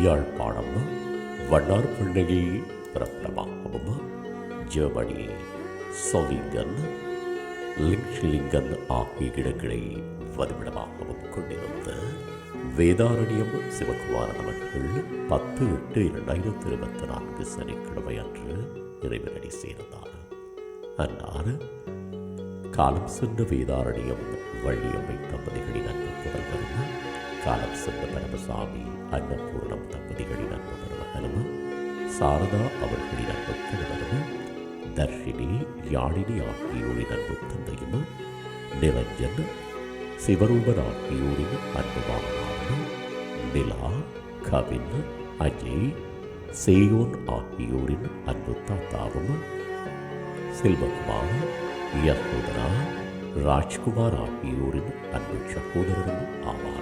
யாழ்ப்பாணம் வண்ணார் பிள்ளையை பிறப்பிடமாகவும் ஜெர்மனி சோவிங்கன் லிங்ஷிலிங்கன் ஆகிய இடங்களை வதிவிடமாகவும் கொண்டிருந்த வேதாரண்யம் சிவகுமாரன் அவர்கள் பத்து எட்டு இரண்டாயிரத்தி இருபத்தி நான்கு சனிக்கிழமை அன்று இறைவனடி சேர்ந்தார் அன்னார் காலம் சென்ற வேதாரண்யம் வள்ளியம்மை தம்பதிகளின் அன்பு புதல்வரும் காலம் சென்ற பரமசாமி அன்னபூர்ணம் தம்பதிகளின் அன்பு மருமகனும் சாரதா அவர்களின் அன்பு கணவரும் தர்ஷினி யாழினி ஆகியோரின் அன்பு தந்தையும் நிரஞ்சன் சிவரூபன் ஆகியோரின் அன்பு மாமனாரும் நிலா கவின் அஜய் சேயோன் ஆகியோரின் அன்பு தாத்தாவும் செல்வகுமார் யசோதரா ராஜ்குமார் ஆகியோரின் அன்பு சகோதரரும் ஆவார்.